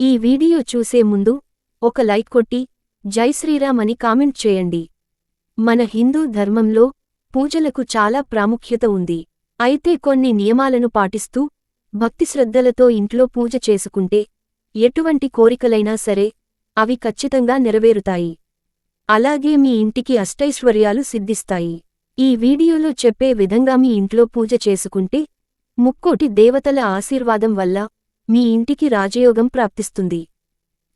ఈ వీడియో చూసే ముందు ఒక లైక్ కొట్టి జై శ్రీరామ్ అని కామెంట్ చేయండి. మన హిందూ ధర్మంలో పూజలకు చాలా ప్రాముఖ్యత ఉంది. అయితే కొన్ని నియమాలను పాటిస్తూ భక్తిశ్రద్ధలతో ఇంట్లో పూజ చేసుకుంటే ఎటువంటి కోరికలైనా సరే అవి ఖచ్చితంగా నెరవేరుతాయి. అలాగే మీ ఇంటికి అష్టైశ్వర్యాలు సిద్ధిస్తాయి. ఈ వీడియోలో చెప్పే విధంగా మీ ఇంట్లో పూజ చేసుకుంటే ముక్కోటి దేవతల ఆశీర్వాదం వల్ల మీ ఇంటికి రాజయోగం ప్రాప్తిస్తుంది.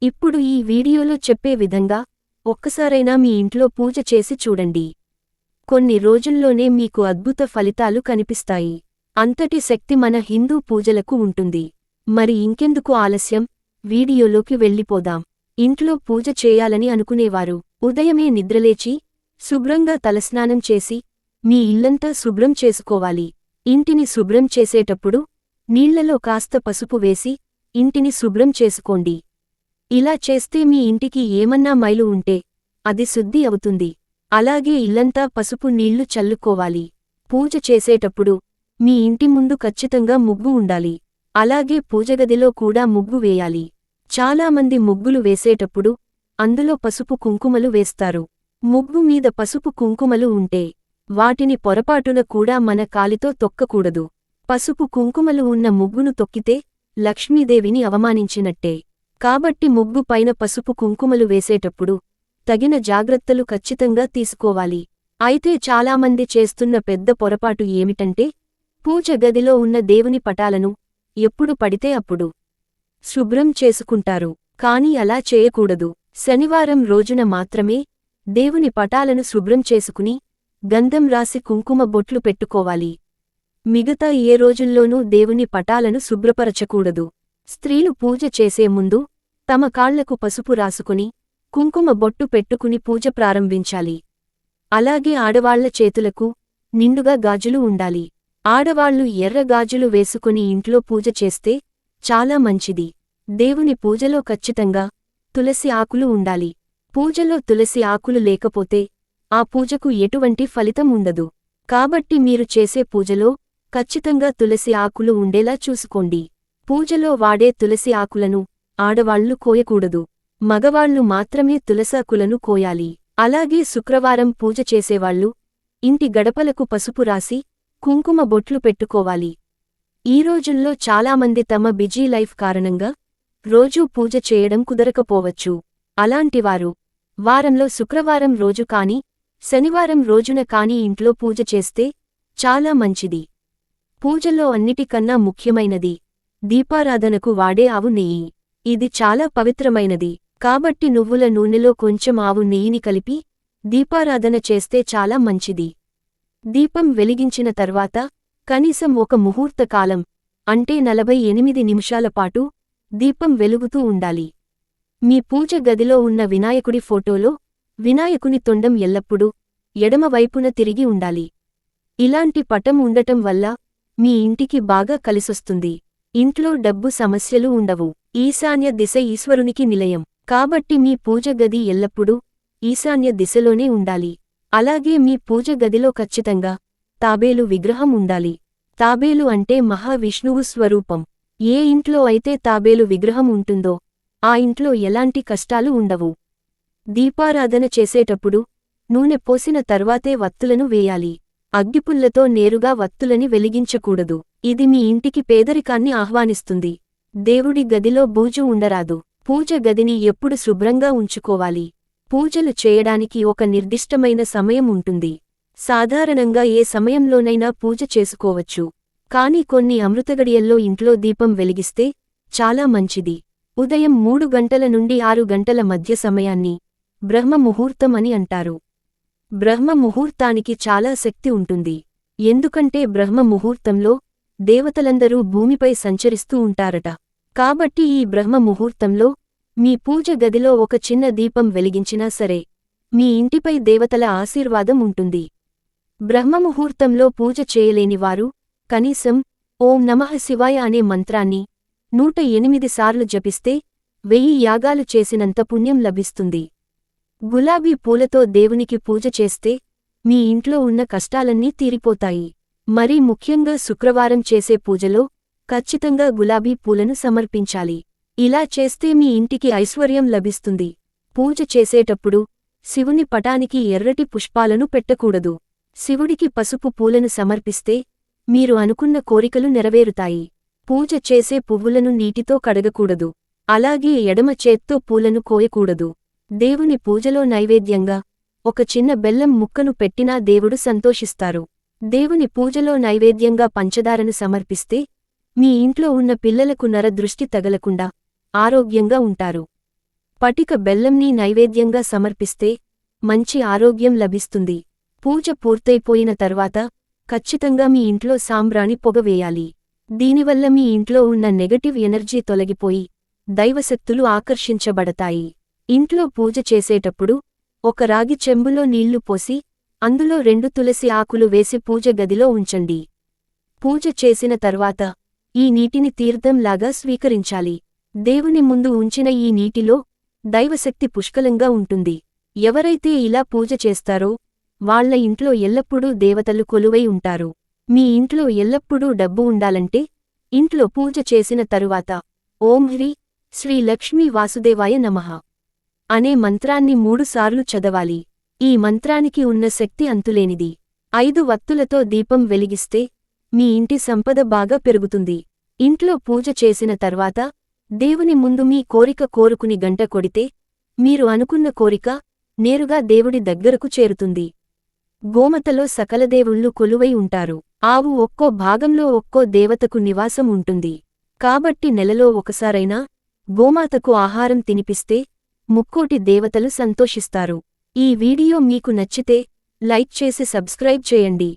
ఇప్పుడు ఈ వీడియోలో చెప్పే విధంగా ఒక్కసారైనా మీ ఇంట్లో పూజ చేసి చూడండి. కొన్ని రోజుల్లోనే మీకు అద్భుత ఫలితాలు కనిపిస్తాయి. అంతటి శక్తి మన హిందూ పూజలకు ఉంటుంది. మరి ఇంకెందుకు ఆలస్యం? వీడియోలోకి వెళ్ళిపోదాం. ఇంట్లో పూజ చేయాలని అనుకునేవారు. ఉదయమే నిద్రలేచి శుభ్రంగా తలస్నానం చేసి మీ ఇల్లంతా శుభ్రం చేసుకోవాలి. ఇంటిని శుభ్రం చేసేటప్పుడు నీళ్ళలో కాస్త పసుపు వేసి ఇంటిని శుభ్రం చేసుకోండి. ఇలా చేస్తే మీ ఇంటికి ఏమన్నా మైలు ఉంటే అది శుద్ధి అవుతుంది. అలాగే ఇల్లంతా పసుపు నీళ్ళు చల్లుకోవాలి. పూజ చేసేటప్పుడు మీ ఇంటి ముందు ఖచ్చితంగా ముగ్గు ఉండాలి. అలాగే పూజగదిలో కూడా ముగ్గు వేయాలి. చాలామంది ముగ్గులు వేసేటప్పుడు అందులో పసుపు కుంకుమలు వేస్తారు. ముగ్గు మీద పసుపు కుంకుమలు ఉంటే వాటిని పొరపాటున కూడా మన కాలితో తొక్కకూడదు. పసుపు కుంకుమలు ఉన్న ముగ్గును తొక్కితే లక్ష్మీదేవిని అవమానించినట్టే. కాబట్టి ముగ్గు పైన పసుపు కుంకుమలు వేసేటప్పుడు తగిన జాగ్రత్తలు ఖచ్చితంగా తీసుకోవాలి. అయితే చాలామంది చేస్తున్న పెద్ద పొరపాటు ఏమిటంటే పూజ గదిలో ఉన్న దేవుని పటాలను ఎప్పుడు పడితే అప్పుడు శుభ్రం చేసుకుంటారు. కాని అలా చేయకూడదు. శనివారం రోజున మాత్రమే దేవుని పటాలను శుభ్రం చేసుకుని గంధం రాసి కుంకుమ బొట్లు పెట్టుకోవాలి. మిగతా ఏ రోజుల్లోనూ దేవుని పటాలను శుభ్రపరచకూడదు. స్త్రీలు పూజ చేసే ముందు తమ కాళ్ళకు పసుపు రాసుకుని కుంకుమ బొట్టు పెట్టుకుని పూజ ప్రారంభించాలి. అలాగే ఆడవాళ్ళ చేతులకు నిండుగా గాజులు ఉండాలి. ఆడవాళ్ళు ఎర్ర గాజులు వేసుకుని ఇంట్లో పూజ చేస్తే చాలా మంచిది. దేవుని పూజలో ఖచ్చితంగా తులసి ఆకులు ఉండాలి. పూజలో తులసి ఆకులు లేకపోతే ఆ పూజకు ఎటువంటి ఫలితం ఉండదు. కాబట్టి మీరు చేసే పూజలో ఖచ్చితంగా తులసి ఆకులు ఉండేలా చూసుకోండి. పూజలో వాడే తులసి ఆకులను ఆడవాళ్ళు కోయకూడదు. మగవాళ్ళు మాత్రమే తులసాకులను కోయాలి. అలాగే శుక్రవారం పూజ చేసేవాళ్ళు ఇంటి గడపలకు పసుపు రాసి కుంకుమ బొట్లు పెట్టుకోవాలి. ఈ రోజుల్లో చాలామంది తమ బిజీ లైఫ్ కారణంగా రోజూ పూజ చేయడం కుదరకపోవచ్చు. అలాంటివారు వారంలో శుక్రవారం రోజు కాని శనివారం రోజున కాని ఇంట్లో పూజ చేస్తే చాలా మంచిది. పూజలో అన్నిటికన్నా ముఖ్యమైనది దీపారాధనకు వాడే ఆవు నెయ్యి. ఇది చాలా పవిత్రమైనది. కాబట్టి నువ్వుల నూనెలో కొంచెం ఆవు నెయ్యిని కలిపి దీపారాధన చేస్తే చాలా మంచిది. దీపం వెలిగించిన తర్వాత కనీసం ఒక ముహూర్త కాలం అంటే నలభై ఎనిమిది నిమిషాల పాటు దీపం వెలుగుతూ ఉండాలి. మీ పూజ గదిలో ఉన్న వినాయకుడి ఫోటోలో వినాయకుని తొండం ఎల్లప్పుడూ ఎడమవైపున తిరిగి ఉండాలి. ఇలాంటి పటం ఉండటం వల్ల మీ ఇంటికి బాగా కలిసొస్తుంది. ఇంట్లో డబ్బు సమస్యలు ఉండవు. ఈశాన్య దిశ ఈశ్వరునికి నిలయం. కాబట్టి మీ పూజ గది ఎల్లప్పుడూ ఈశాన్య దిశలోనే ఉండాలి. అలాగే మీ పూజ గదిలో ఖచ్చితంగా తాబేలు విగ్రహం ఉండాలి. తాబేలు అంటే మహావిష్ణువు స్వరూపం. ఏ ఇంట్లో అయితే తాబేలు విగ్రహం ఉంటుందో ఆ ఇంట్లో ఎలాంటి కష్టాలు ఉండవు. దీపారాధన చేసేటప్పుడు నూనె పోసిన తర్వాతే వత్తులను వేయాలి. అగ్గిపుల్లతో నేరుగా వత్తులని వెలిగించకూడదు. ఇది మీ ఇంటికి పేదరికాన్ని ఆహ్వానిస్తుంది. దేవుడి గదిలో బూజు ఉండరాదు. పూజ గదిని ఎప్పుడు శుభ్రంగా ఉంచుకోవాలి. పూజలు చేయడానికి ఒక నిర్దిష్టమైన సమయం ఉంటుంది. సాధారణంగా ఏ సమయంలోనైనా పూజ చేసుకోవచ్చు. కాని కొన్ని అమృతగడియల్లో ఇంట్లో దీపం వెలిగిస్తే చాలా మంచిది. ఉదయం మూడు గంటల నుండి ఆరు గంటల మధ్య సమయాన్ని బ్రహ్మ ముహూర్తం అని అంటారు. బ్రహ్మ ముహూర్తానికి చాలా శక్తి ఉంటుంది. ఎందుకంటే బ్రహ్మ ముహూర్తంలో దేవతలందరూ భూమిపై సంచరిస్తూ ఉంటారట. కాబట్టి ఈ బ్రహ్మ ముహూర్తంలో మీ పూజ గదిలో ఒక చిన్న దీపం వెలిగించినా సరే మీ ఇంటిపై దేవతల ఆశీర్వాదం ఉంటుంది. బ్రహ్మముహూర్తంలో పూజ చేయలేనివారు కనీసం ఓం నమః శివాయ అనే మంత్రాన్ని నూట ఎనిమిది సార్లు జపిస్తే వెయ్యి యాగాలు చేసినంత పుణ్యం లభిస్తుంది. గులాబీ పూలతో దేవునికి పూజ చేస్తే మీ ఇంట్లో ఉన్న కష్టాలన్నీ తీరిపోతాయి. మరీ ముఖ్యంగా శుక్రవారం చేసే పూజలో ఖచ్చితంగా గులాబీ పూలను సమర్పించాలి. ఇలా చేస్తే మీ ఇంటికి ఐశ్వర్యం లభిస్తుంది. పూజ చేసేటప్పుడు శివుని పటానికి ఎర్రటి పుష్పాలను పెట్టకూడదు. శివుడికి పసుపు పూలను సమర్పిస్తే మీరు అనుకున్న కోరికలు నెరవేరుతాయి. పూజ చేసే పువ్వులను నీటితో కడగకూడదు. అలాగే ఎడమ చేత్తో పూలను కోయకూడదు. దేవుని పూజలో నైవేద్యంగా ఒక చిన్న బెల్లం ముక్కను పెట్టినా దేవుడు సంతోషిస్తారు. దేవుని పూజలో నైవేద్యంగా పంచదారను సమర్పిస్తే మీ ఇంట్లో ఉన్న పిల్లలకు నరదృష్టి తగలకుండా ఆరోగ్యంగా ఉంటారు. పటిక బెల్లంని నైవేద్యంగా సమర్పిస్తే మంచి ఆరోగ్యం లభిస్తుంది. పూజ పూర్తయిపోయిన తర్వాత ఖచ్చితంగా మీ ఇంట్లో సాంబ్రాణి పొగవేయాలి దీనివల్ల మీ ఇంట్లో ఉన్న నెగటివ్ ఎనర్జీ తొలగిపోయి దైవశక్తులు ఆకర్షించబడతాయి. ఇంట్లో పూజ చేసేటప్పుడు ఒక రాగి చెంబులో నీళ్ళు పోసి అందులో రెండు తులసి ఆకులు వేసి పూజ గదిలో ఉంచండి. పూజ చేసిన తర్వాత ఈ నీటిని తీర్థంలాగా స్వీకరించాలి. దేవుని ముందు ఉంచిన ఈ నీటిలో దైవశక్తి పుష్కలంగా ఉంటుంది. ఎవరైతే ఇలా పూజ చేస్తారో వాళ్ళ ఇంట్లో ఎల్లప్పుడూ దేవతలు కొలువై ఉంటారు. మీ ఇంట్లో ఎల్లప్పుడూ డబ్బు ఉండాలంటే ఇంట్లో పూజ చేసిన తరువాత ఓం హ్రీ శ్రీ లక్ష్మీ వాసుదేవాయ నమః. అనే మంత్రాన్ని మూడుసార్లు చదవాలి. ఈ మంత్రానికి ఉన్న శక్తి అంతులేనిది. ఐదు వత్తులతో దీపం వెలిగిస్తే మీ ఇంటి సంపద బాగా పెరుగుతుంది. ఇంట్లో పూజ చేసిన తర్వాత దేవుని ముందు మీ కోరిక కోరుకుని గంట కొడితే మీరు అనుకున్న కోరిక నేరుగా దేవుడి దగ్గరకు చేరుతుంది. గోమతలో సకలదేవుళ్ళు కొలువై ఉంటారు. ఆవు ఒక్కో భాగంలో ఒక్కో దేవతకు నివాసం ఉంటుంది. కాబట్టి నెలలో ఒకసారైనా గోమాతకు ఆహారం తినిపిస్తే ముక్కోటి దేవతలు సంతోషిస్తారు. ఈ వీడియో మీకు నచ్చితే లైక్ చేసి సబ్స్క్రైబ్ చేయండి.